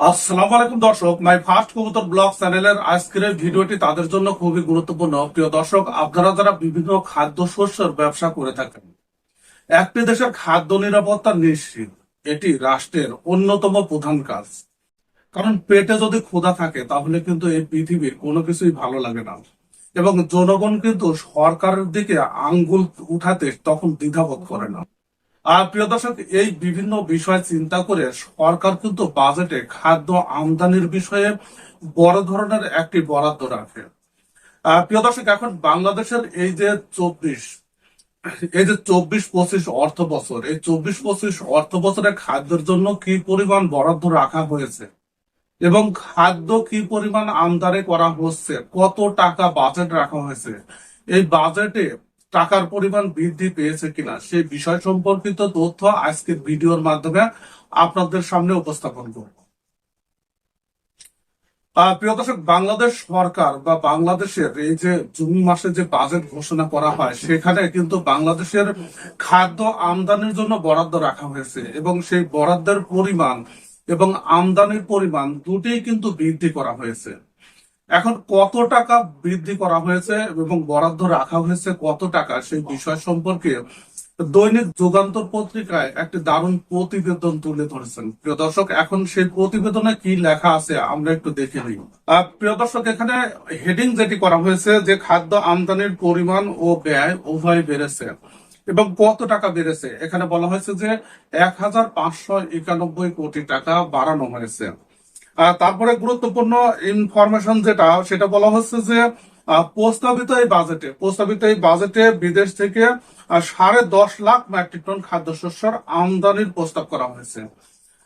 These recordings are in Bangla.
আসসালামু আলাইকুম দর্শক, মাই ফার্স্ট কবুতর ব্লগ চ্যানেলের আজকের ভিডিওটি তাদের জন্য খুবই গুরুত্বপূর্ণ। প্রিয় দর্শক, আপনারা যারা বিভিন্ন খাদ্য শস্যের ব্যবসা করে থাকেন, একটি দেশের খাদ্য নিরাপত্তা নিশ্চিত, এটি রাষ্ট্রের অন্যতম প্রধান কাজ। কারণ পেটে যদি ক্ষুধা থাকে, তাহলে কিন্তু এই পৃথিবীর কোনো কিছুই ভালো লাগে না। এবং জনগণ কিন্তু সরকারের দিকে আঙ্গুল উঠাতে তখন দ্বিধাবোধ করে না। প্রিয় দর্শক, এই বিভিন্ন বিষয় চিন্তা করে সরকার কিন্তু বাজেটে খাদ্য আমদানির বিষয়ে বড় ধরনের একটি বরাদ্দ রাখে। প্রিয় দর্শক, এখন বাংলাদেশের এই যে চব্বিশ, এই যে চব্বিশ পঁচিশ অর্থ বছর, এই চব্বিশ পঁচিশ অর্থ বছরে খাদ্যের জন্য কি পরিমাণ বরাদ্দ রাখা হয়েছে এবং খাদ্য কি পরিমাণ আমদানি করা হচ্ছে, কত টাকা বাজেট রাখা হয়েছে, এই বাজেটে টাকার পরিমাণ বৃদ্ধি পেয়েছে কিনা, সেই বিষয় সম্পর্কিত তথ্য আজকের ভিডিওর মাধ্যমে আপনাদের সামনে উপস্থাপন করব। প্রিয় দর্শক, বাংলাদেশ সরকার বা বাংলাদেশের এই যে জুন মাসে যে বাজেট ঘোষণা করা হয়, সেখানে কিন্তু বাংলাদেশের খাদ্য আমদানির জন্য বরাদ্দ রাখা হয়েছে এবং সেই বরাদ্দের পরিমাণ এবং আমদানির পরিমাণ দুটোই কিন্তু বৃদ্ধি করা হয়েছে। এখন কত টাকা বৃদ্ধি করা হয়েছে এবং বরাদ্দ রাখা হয়েছে কত টাকা সেই বিষয় সম্পর্কে দৈনিক যুগান্তর পত্রিকায় একটি দারুণ প্রতিবেদন তুলে ধরেছেন। প্রিয় দর্শক, এখন সেই প্রতিবেদনে কি লেখা আছে আমরা একটু দেখে নিই। প্রিয় দর্শক, এখানে হেডিং যেটি করা হয়েছে যে খাদ্য আমদানির পরিমাণ ও ব্যয় উভয় বেড়েছে এবং কত টাকা বেড়েছে। এখানে বলা হয়েছে যে এক হাজার পাঁচশো একানব্বই কোটি টাকা বাড়ানো হয়েছে। তারপরে গুরুত্বপূর্ণ ইনফরমেশন যেটা, সেটা বলা হচ্ছে যে প্রস্তাবিত এই বাজেটে প্রস্তাবিত এই বাজেটে বিদেশ থেকে সাড়ে দশ লাখ মেট্রিক টন খাদ্যশস্যের আমদানির প্রস্তাব করা হয়েছে।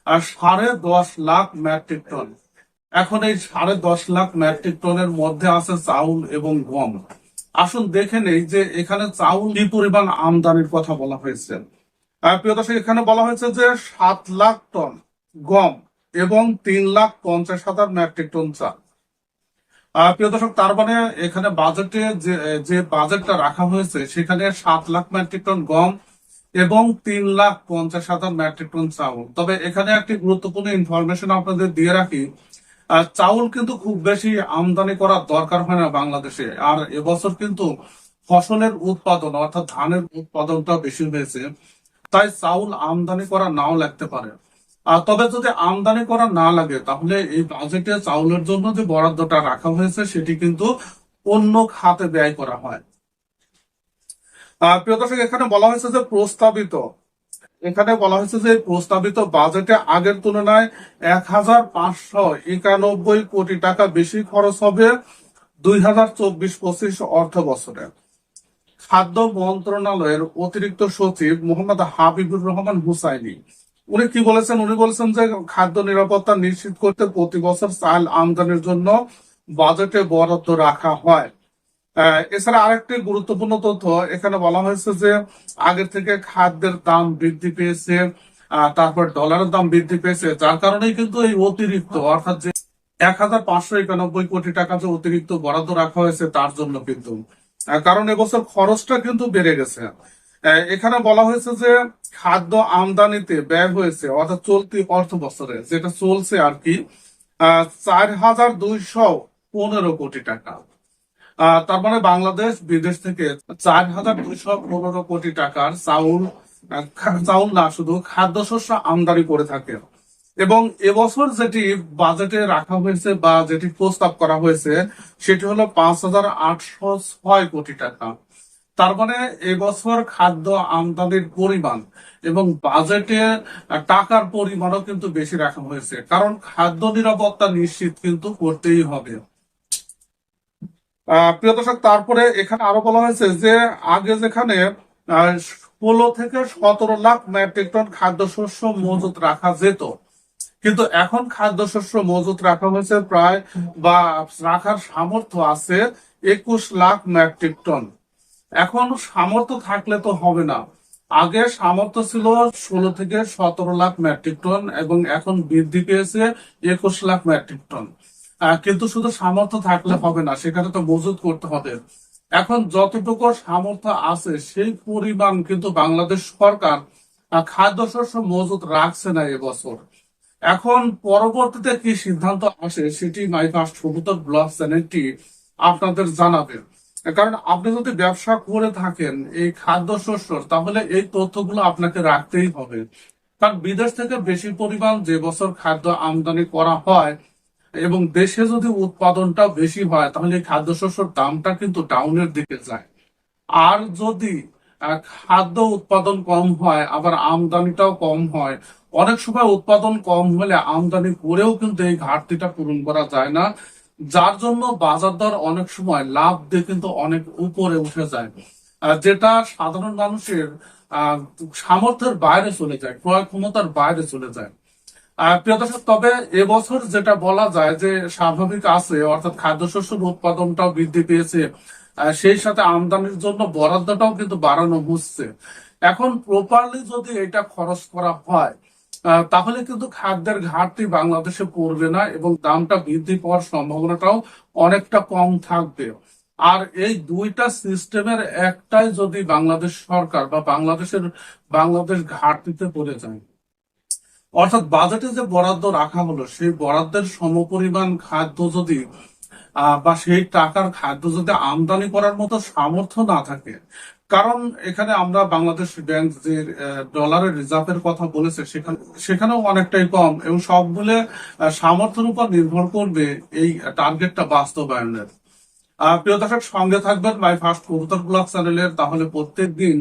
আর সাড়ে দশ লাখ মেট্রিক টন এখন এই সাড়ে দশ লাখ মেট্রিক টনের মধ্যে আছে চাউল এবং গম। আসুন দেখে নেই যে এখানে চাউল কি পরিমাণ আমদানির কথা বলা হয়েছে। প্রিয় দর্শক, এখানে বলা হয়েছে যে সাত লাখ টন গম এবং তিন লাখ পঞ্চাশ হাজার মেট্রিক টন চাল। প্রিয় দর্শক, তার মানে এখানে বাজেটে যে বাজেটটা রাখা হয়েছে, সেখানে সাত লাখ মেট্রিক টন গম এবং তিন লাখ পঞ্চাশ হাজার মেট্রিক টন চাউল। তবে এখানে একটি গুরুত্বপূর্ণ ইনফরমেশন আপনাদের দিয়ে রাখি চাউল কিন্তু খুব বেশি আমদানি করার দরকার হয় না বাংলাদেশে। আর এবছর কিন্তু ফসলের উৎপাদন, অর্থাৎ ধানের উৎপাদনটা বেশি হয়েছে, তাই চাউল আমদানি করা নাও লাগতে পারে। তবে যদি আমদানি করা না লাগে, তাহলে এই বাজেটে চাউলের জন্য যে বরাদ্দটা রাখা হয়েছে, সেটি কিন্তু অন্য খাতে ব্যয় করা হয়। প্রিয় দর্শক, এখানে বলা হয়েছে যে প্রস্তাবিত, এখানে বলা হয়েছে যে প্রস্তাবিত বাজেটে আগের তুলনায় এক হাজার পাঁচশো একানব্বই কোটি টাকা বেশি খরচ হবে দুই হাজার চব্বিশ পঁচিশ অর্থ বছরে। খাদ্য মন্ত্রণালয়ের অতিরিক্ত সচিব মোহাম্মদ হাবিবুর রহমান হুসাইনি উনি কি বলেছেন? উনি বলেছেন যে খাদ্য নিরাপত্তা নিশ্চিত করতে প্রতি বছর চাল আমদানির জন্য বাজেটে বরাদ্দ রাখা হয়। এছাড়া আরেকটি গুরুত্বপূর্ণ তথ্য, এখানে বলা হয়েছে যে আগের থেকে খাদ্যের দাম বৃদ্ধি পেয়েছে তারপর ডলারের দাম বৃদ্ধি পেয়েছে, যার কারণেই কিন্তু এই অতিরিক্ত, অর্থাৎ যে এক হাজার পাঁচশো একানব্বই কোটি টাকা যে অতিরিক্ত বরাদ্দ রাখা হয়েছে, তার জন্য কিন্তু। কারণ এবছর খরচটা কিন্তু বেড়ে গেছে। এখানে বলা হয়েছে যে খাদ্য আমদানিতে ব্যয় হয়েছে, অর্থাৎ চলতি অর্থ বছরে, যেটা চলছে আর কি চার হাজার দুইশো পনেরো কোটি টাকা। তার মানে বাংলাদেশ বিদেশ থেকে চার হাজার দুইশো পনেরো কোটি টাকার চাউল চাউল না, শুধু খাদ্যশস্য আমদানি করে থাকে। এবং এবছর যেটি বাজেটে রাখা হয়েছে বা যেটি প্রস্তাব করা হয়েছে, সেটি হলো পাঁচ হাজার আটশো ছয় কোটি টাকা। তার মানে এবছর খাদ্য আমদানির পরিমাণ এবং বাজেটে টাকার পরিমাণও কিন্তু বেশি রাখা হয়েছে। কারণ খাদ্য নিরাপত্তা নিশ্চিত কিন্তু করতেই হবে। প্রিয় দর্শক, তারপরে এখানে আরও বলা হয়েছে যে আগে যেখানে ষোলো থেকে সতেরো লাখ মেট্রিক টন খাদ্যশস্য মজুত রাখা যেত, কিন্তু এখন খাদ্যশস্য মজুত রাখা হয়েছে প্রায় বা রাখার সামর্থ্য আছে একুশ লাখ মেট্রিক টন। এখন সামর্থ্য থাকলে তো হবে না। আগে সামর্থ্য ছিল ষোলো থেকে সতেরো লাখ মেট্রিক টন এবং এখন বৃদ্ধি পেয়েছে একুশ লাখ মেট্রিক টন। কিন্তু শুধু সামর্থ্য থাকলে হবে না, সেখানে তো মজুত করতে হবে। এখন যতটুকু সামর্থ্য আছে, সেই পরিমাণ কিন্তু বাংলাদেশ সরকার খাদ্যশস্য মজুত রাখছে না এবছর। এখন পরবর্তীতে কি সিদ্ধান্ত আসে, সেটি মাই ফার্স্ট কবুতর চ্যানেলটি আপনাদের জানাবে। কারণ আপনি যদি ব্যবসা করে থাকেন, এই খাদ্যশস্যর তাহলে এই তথ্যগুলো আপনাকে রাখতেই হবে। কারণ বিদেশ থেকে বেশি পরিমাণ যে বছর খাদ্য আমদানি করা হয়, এবং দেশে যদি উৎপাদনটা বেশি হয়, তাহলে খাদ্যশস্যর দামটা কিন্তু ডাউনের দিকে যায়। আর যদি খাদ্য উৎপাদন কম হয়, আবার আমদানিটাও কম হয়, অনেক সময় উৎপাদন কম হলে আমদানি করেও কিন্তু এই ঘাটতিটা পূরণ করা যায় না। যার জন্য বাজার দর অনেক সময় লাভ দিয়ে কিন্তু অনেক উপরে উঠে যায়। যেটা সাধারণ মানুষের সামর্থ্যের বাইরে চলে যায়, ক্রয় ক্ষমতার বাইরে চলে যায়। প্রিয় তবে এবছর যেটা বলা যায় যে স্বাভাবিক আছে, অর্থাৎ খাদ্যশস্যের উৎপাদনটাও বৃদ্ধি পেয়েছে সেই সাথে আমদানির জন্য বরাদ্দটাও কিন্তু বাড়ানো হচ্ছে। এখন প্রপারলি যদি এটা খরচ করা হয় তাহলে কিন্তু খাদ্যের ঘাটতি বাংলাদেশে পড়বে না এবং দামটা বৃদ্ধি পাওয়ার সম্ভাবনাটাও অনেকটা কম থাকবে। আর এই দুইটা সিস্টেমের একটাই যদি বাংলাদেশ সরকার বা বাংলাদেশের বাংলাদেশ ঘাটতিতে পড়ে যায়, অর্থাৎ বাজেটে যে বরাদ্দ রাখা হলো, সেই বরাদ্দের সমপরিমাণ খাদ্য যদি বা সেই টাকার খাদ্য যদি আমদানি করার মতো সামর্থ্য না থাকে। কারণ এখানে আমরা বাংলাদেশ ব্যাংক যে ডলারের রিজার্ভের কথা বলেছে সেখানে সেখানেও অনেকটাই কম এবং আহ, সামর্থ্যের উপর নির্ভর করবে এই টার্গেটটা বাস্তবায়নের। প্রিয় দর্শক সঙ্গে থাকবেন মাই ফার্স্ট কবুতর ব্লগ চ্যানেলের। তাহলে প্রত্যেক দিন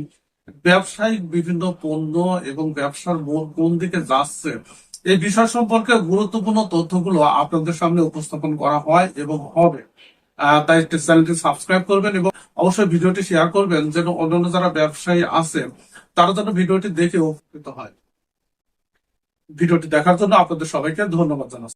ব্যবসায়িক বিভিন্ন পণ্য এবং ব্যবসার কোন দিকে যাচ্ছে এই বিষয় সম্পর্কে গুরুত্বপূর্ণ তথ্যগুলো আপনাদের সামনে উপস্থাপন করা হয় এবং হবে। তাই চ্যানেলটি সাবস্ক্রাইব করবেন এবং অবশ্যই ভিডিওটি শেয়ার করবেন যেন অন্যান্য যারা ব্যবসায়ী আছে তারা যেন ভিডিওটি দেখে উপকৃত হয়। ভিডিওটি দেখার জন্য আপনাদের সবাইকে ধন্যবাদ জানাচ্ছি।